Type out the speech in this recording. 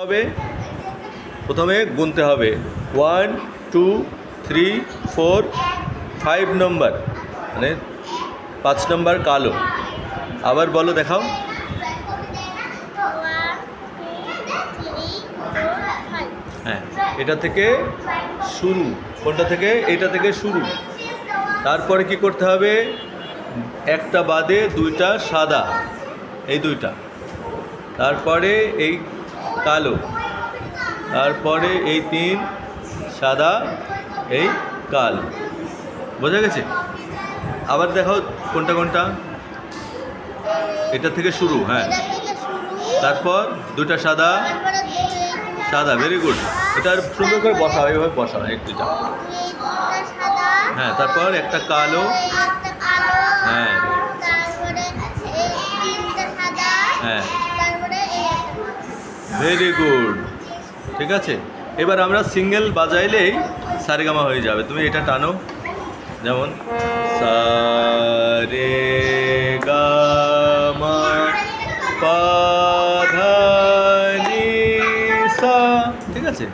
হবে? প্রথমে গুনতে হবে। One two three four five number মানে পাঁচ নম্বর কালো। আবার বলো, দেখাও। হ্যাঁ এটা থেকে শুরু। কোনটা থেকে? এটা থেকে শুরু। তারপরে কি করতে হবে? একটা বাদে দুইটা সাদা। এই দুইটা। তারপরে এই কালো। তারপরে এই তিন সাদা এই কাল। বোঝা গেছে? আবার দেখো কোনটা কোনটা। এটা থেকে শুরু হ্যাঁ। তারপর দুটা সাদা সাদা ভেরি গুড এটা আর সুন্দর করে বসা বসা হয় একটু যা হ্যাঁ তারপর একটা কালো। হ্যাঁ। হ্যাঁ। ভেরি গুড ঠিক আছে? এবার আমরা সিঙ্গেল বাজাইলেই সারেগামা হয়ে যাবে। তুমি এটা টানো। যেমন সারে ঠিক আছে?